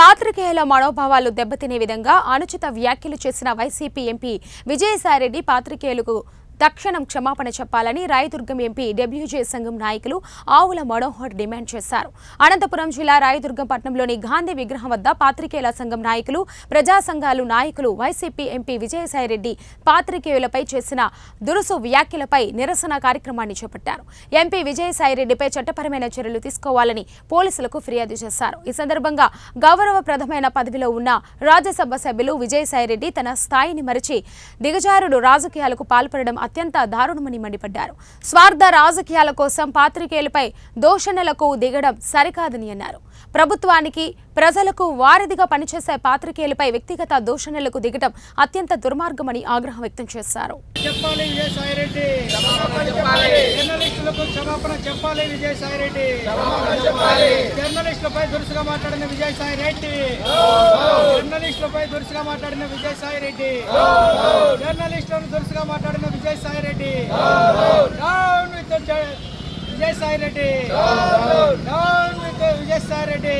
పాత్రికేయుల మనోభావాలు దెబ్బతినే విధంగా అనుచిత వ్యాఖ్యలు చేసిన వైసీపీ ఎంపీ విజయసాయిరెడ్డి పాత్రికేయులకు తక్షణం క్షమాపణ చెప్పాలని రాయదుర్గం ఎంపీ డబ్ల్యూజే సంఘం నాయకులు ఆవుల మనోహర్ డిమాండ్ చేశారు. అనంతపురం జిల్లా రాయదుర్గం పట్టణంలోని గాంధీ విగ్రహం వద్ద పాత్రికేయుల సంఘం నాయకులు ప్రజా సంఘాలు నాయకులు వైసీపీ ఎంపీ విజయసాయిరెడ్డి పాత్రికేయులపై చేసిన దురుసు వ్యాఖ్యలపై నిరసన కార్యక్రమాన్ని చేపట్టారు. ఎంపీ విజయసాయిరెడ్డిపై చట్టపరమైన చర్యలు తీసుకోవాలని పోలీసులకు ఫిర్యాదు చేశారు. ఈ సందర్భంగా గౌరవప్రదమైన పదవిలో ఉన్న రాజ్యసభ సభ్యులు విజయసాయిరెడ్డి తన స్థాయిని మరిచి దిగజారుడు రాజకీయాలకు పాల్పడడం అత్యంత దారుణమని మండిపడ్డారు. స్వార్థ రాజకీయాల కోసం పాత్రికేయులపై దోషణలకు దిగడం సరికాదని అన్నారు. ప్రభుత్వానికి ప్రజలకు వారధిగా పనిచేసే పాత్రికేయులపై వ్యక్తిగత దూషణలకు దిగడం అత్యంత దుర్మార్గమని ఆగ్రహం వ్యక్తం చేశారు. జర్నలిస్టులపై దురుసుగా మాట్లాడిన విజయసాయి రెడ్డి జర్నలిస్టులపై దురుసుగా మాట్లాడిన విజయసాయి రెడ్డి దురుసుగా మాట్లాడిన Vijayasai Reddy. Down with Vijayasai Reddy. Down with Vijayasai Reddy.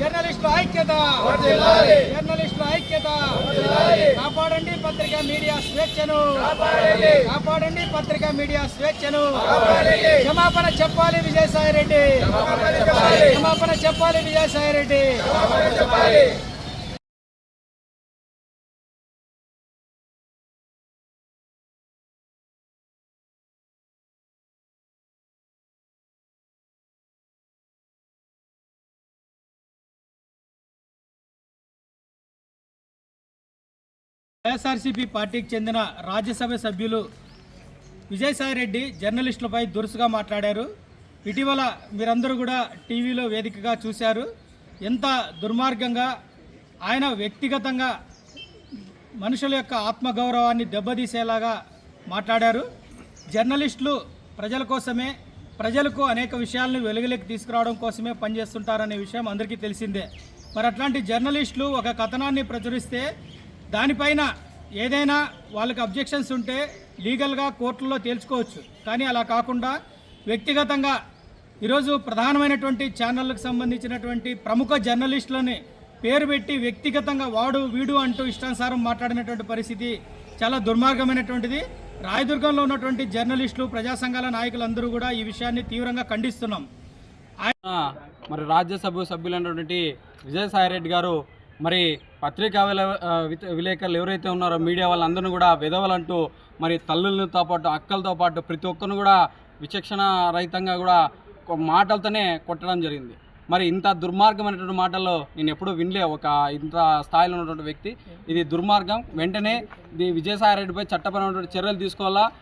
జర్నలిస్టుల ఐక్యత. జర్నలిస్టుల ఐక్యత. కాపాడండి పత్రికా మీడియా స్వేచ్ఛను. కాపాడండి పత్రికా మీడియా స్వేచ్ఛను. క్షమాపణ చెప్పాలి విజయసాయి రెడ్డి. క్షమాపణ చెప్పాలి విజయసాయి రెడ్డి. వైఎస్ఆర్సీపీ పార్టీకి చెందిన రాజ్యసభ సభ్యులు విజయసాయి రెడ్డి జర్నలిస్టులపై దురుసుగా మాట్లాడారు. ఇటీవల మీరందరూ కూడా టీవీలో వేదికగా చూశారు. ఎంత దుర్మార్గంగా ఆయన వ్యక్తిగతంగా మనుషుల యొక్క ఆత్మగౌరవాన్ని దెబ్బతీసేలాగా మాట్లాడారు. జర్నలిస్టులు ప్రజల కోసమే ప్రజలకు అనేక విషయాలను వెలుగులోకి తీసుకురావడం కోసమే పనిచేస్తుంటారనే విషయం అందరికీ తెలిసిందే. మరి అట్లాంటి జర్నలిస్టులు ఒక కథనాన్ని ప్రచురిస్తే దానిపైన ఏదైనా వాళ్ళకి అబ్జెక్షన్స్ ఉంటే లీగల్గా కోర్టుల్లో తేల్చుకోవచ్చు. కానీ అలా కాకుండా వ్యక్తిగతంగా ఈరోజు ప్రధానమైనటువంటి ఛానళ్ళకు సంబంధించినటువంటి ప్రముఖ జర్నలిస్టులని పేరు పెట్టి వ్యక్తిగతంగా వాడు వీడు అంటూ ఇష్టానుసారం మాట్లాడినటువంటి పరిస్థితి చాలా దుర్మార్గమైనటువంటిది. రాయదుర్గంలో ఉన్నటువంటి జర్నలిస్టులు ప్రజా సంఘాల నాయకులందరూ కూడా ఈ విషయాన్ని తీవ్రంగా ఖండిస్తున్నాం. మరి రాజ్యసభ సభ్యులైనటువంటి విజయసాయిరెడ్డి గారు మరి పత్రికా విల విలేకరులు ఎవరైతే ఉన్నారో మీడియా వాళ్ళందరినీ కూడా విధవలంటూ మరి తల్లులతో పాటు అక్కలతో పాటు ప్రతి ఒక్కరిని కూడా విచక్షణ రహితంగా కూడా మాటలతోనే కొట్టడం జరిగింది. మరి ఇంత దుర్మార్గమైనటువంటి మాటల్లో నేను ఎప్పుడూ వినలే. ఒక ఇంత స్థాయిలో ఉన్నటువంటి వ్యక్తి. ఇది దుర్మార్గం. వెంటనే ఇది విజయసాయిరెడ్డిపై చట్టపరమైనటువంటి చర్యలు తీసుకోవాలా?